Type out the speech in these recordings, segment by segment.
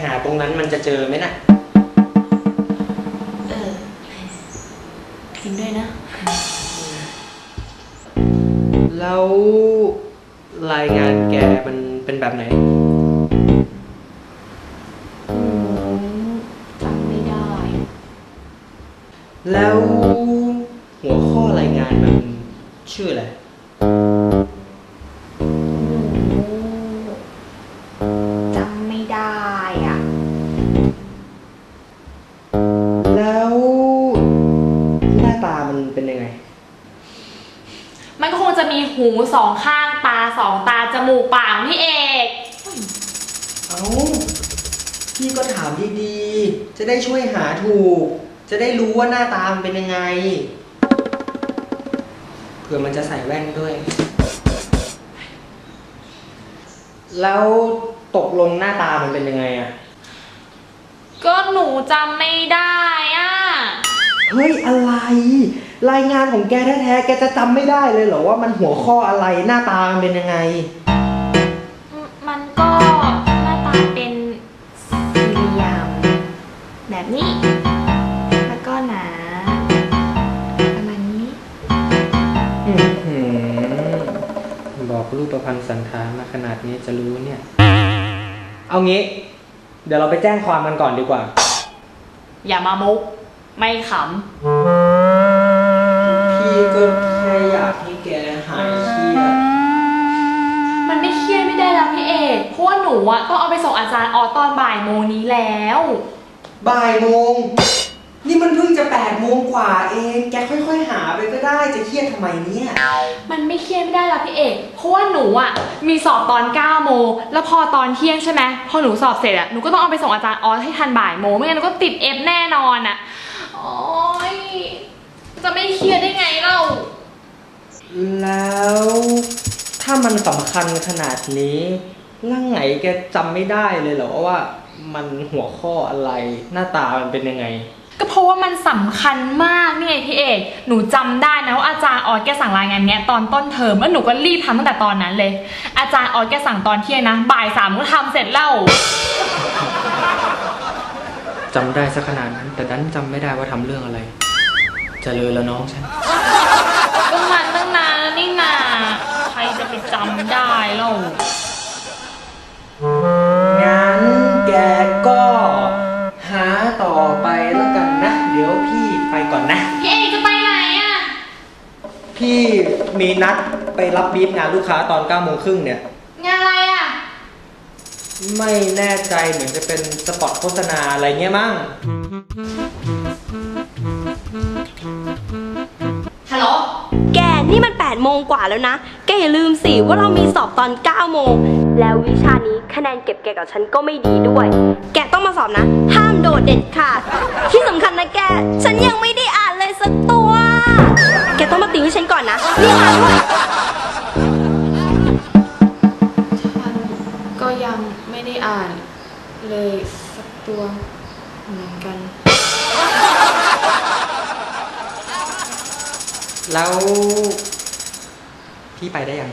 แกไปหาตรงนั้นมันจะเจอไหมน่ะ เออ จริงด้วยนะ แล้วรายงานแกมันเป็นแบบไหนอืมจำไม่ได้ แล้วหัวข้อรายงานมันชื่ออะไร หูสองข้าง ตาสองตา จมูกปากพี่เอก เอ้าพี่ก็ถามดีๆ จะได้ช่วยหาถูก จะได้รู้ว่าหน้าตามันเป็นยังไง เผื่อมันจะใส่แว่นด้วย แล้วตกลงหน้าตามันเป็นยังไงอะก็หนูจำไม่ได้อะ เฮ้ย อะไร รายงานของแกแท้ๆ แกจะจำไม่ได้เลยเหรอว่ามันหัวข้ออะไรหน้าตามันเป็นยังไง มันก็หน้าตาเป็นสี่เหลี่ยมแบบนี้ แล้วก็หนาประมาณนี้ อื้อหือบอกรูปประพันธ์สันฐานมาขนาดนี้จะรู้เนี่ย เอางี้ เดี๋ยวเราไปแจ้งความกันก่อนดีกว่า อย่ามามุก ไม่ข พี่ก็แค่อยากให้แกหายเครียดำมันไม่เครียดไม่ได้แล้วพี่เอกเพราะว่าหนูอะต้องเอาไปส่งอาจารย์ออตอนบ่ายโมงนี้แล้ว บ่ายโมง นี่มันเพิ่งจะแปดโมงกว่าเอง แกค่อยๆหาไปก็ได้จะเครียดทำไมเนี่ย มันไม่เครียดไม่ได้แล้วพี่เอกเพราะว่าหนูอะมีสอบตอน9โมงแล้วพอตอนเที่ยงใช่ไหมพอหนูสอบเสร็จอะหนูก็ต้องเอาไปส่งอาจารย์ออสให้ทันบ่ายโมงไม่งั้นหนูก็ติดเอฟแน่นอนอะโอ๊ย จะไม่เครียดได้ไงเล่า แล้วถ้ามันสำคัญขนาดนี้ร่างไหนแกจำไม่ได้เลยเหรอว่ามันหัวข้ออะไรหน้าตามันเป็นยังไง ก็เพราะว่ามันสำคัญมากนี่ไงพี่เอก หนูจำได้นะว่าอาจารย์ออสแกสั่งรายงานเนี้ยตอนต้นเทอมแล้วหนูก็รีบทำตั้งแต่ตอนนั้นเลย อาจารย์ออสแกสั่งตอนเที่ยงนะ บ่ายสามก็ทำเสร็จแล้ว จำได้สักขนาดนั้น แต่ดันจำไม่ได้ว่าทำเรื่องอะไร เจริญแล้วน้องฉันก็มันตั้งนานแล้วนี่นาใครจะไปจำได้เล่างั้นแกก็หาต่อไปแล้วกันนะ เดี๋ยวพี่ไปก่อนนะ พี่เอกจะไปไหนอะพี่มีนัดไปรับบีฟงานลูกค้าตอน9โมงครึ่งเนี่ย งานอะไรอะไม่แน่ใจเหมือนจะเป็นสปอตโฆษณาอะไรเงี้ยมั้ง 8โมงกว่าแล้วนะ แกอย่าลืมสิว่าเรามีสอบตอน9โมง แล้ววิชานี้คะแนนเก็บแกกับฉันก็ไม่ดีด้วย แกต้องมาสอบนะ ห้ามโดดเด็ดขาด ที่สำคัญนะแก ฉันยังไม่ได้อ่านเลยสักตัว แกต้องมาติวให้ฉันก่อนนะรีบมาด้วยก็ยังไม่ได้อ่านเลยสักตัวเหมือนกัน แล้ว พี่ไปได้ยัง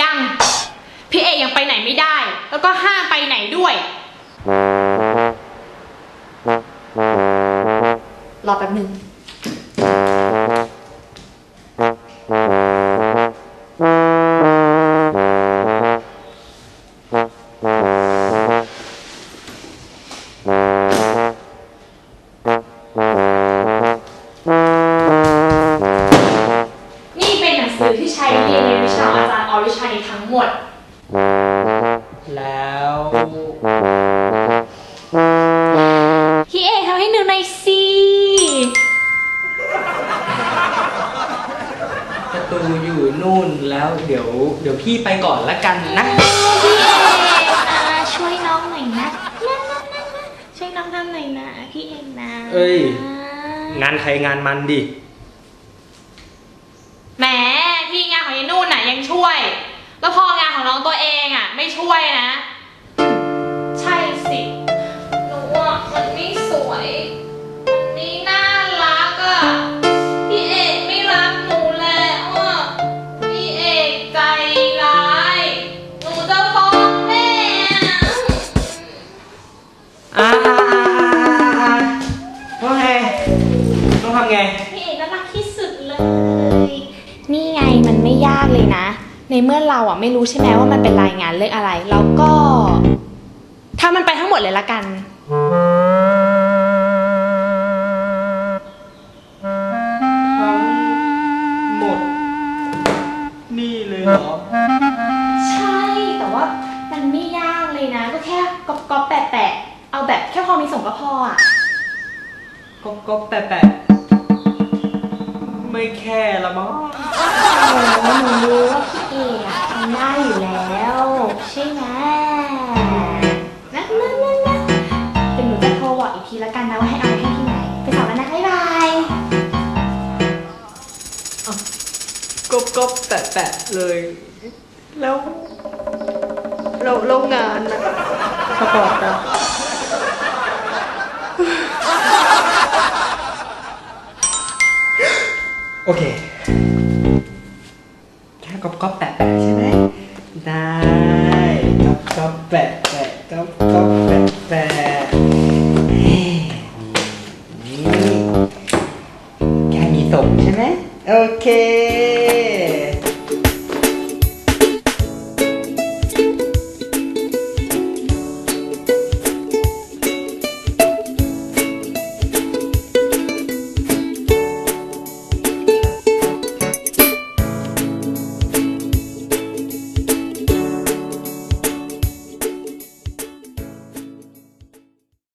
ยัง พี่เอกยังไปไหนไม่ได้ แล้วก็ห้ามไปไหนด้วย รอแป๊บหนึ่ง ย์ออวิชานี้ทั้งหมด แล้ว พี่เอกทำให้หนูหน่อยสิประตูอยู่นู่นแล้วเดี๋ยว เดี๋ยวพี่ไปก่อนละกันนะ พี่เอกอะช่วยน้องหน่อยนะนะนะนะนะช่วยน้องทำหน่อยนะ พี่เอกนะเอ้ย งานใครงานมันดิ แหมพี่งานของยายนุ่นน่ะยังช่วย แล้วพองานของน้องตัวเองอะ ไม่ช่วยนะ ใช่สิหนูอะมันไม่สวยมันไม่น่ารักอะพี่เอกไม่รักหนูแล้วอะพี่เอกใจร้ายหนูจะฟ้องแม่อะอ่าอ่าอ่าอ่าว่าไงต้องทำไง ในเมื่อเราอะไม่รู้ใช่ไหมว่ามันเป็นรายงานเรื่องอะไร เราก็ทำมันไปทั้งหมดเลยละกันทั้งหมด นี่เลยเหรอ ใช่ แต่ว่ามันไม่ยากเลยนะ ก็แค่ก๊อปก๊อปแปะแปะเอาแบบแค่พอมีส่งก็พออะ ก็ก็แปะแปะไม่แค่ละมั้ง โอ้หนูรู้ว่าพี่ เอกอะทำได้อยู่แล้ว ใช่ไหมนะนะนะนะเดี๋ยวหนูจะโทรบอกอีกทีละกันนะว่าให้เอาไปให้ที่ไหน ไปสอบแล้วนะบ๊ายบายก็ก็แปะแปะเลย แล้วแล้วแล้วงานนะสปอร์ตอะโอเค แค่ก๊อปก๊อปแปะ แค่มีศพใช่ไหมโอเค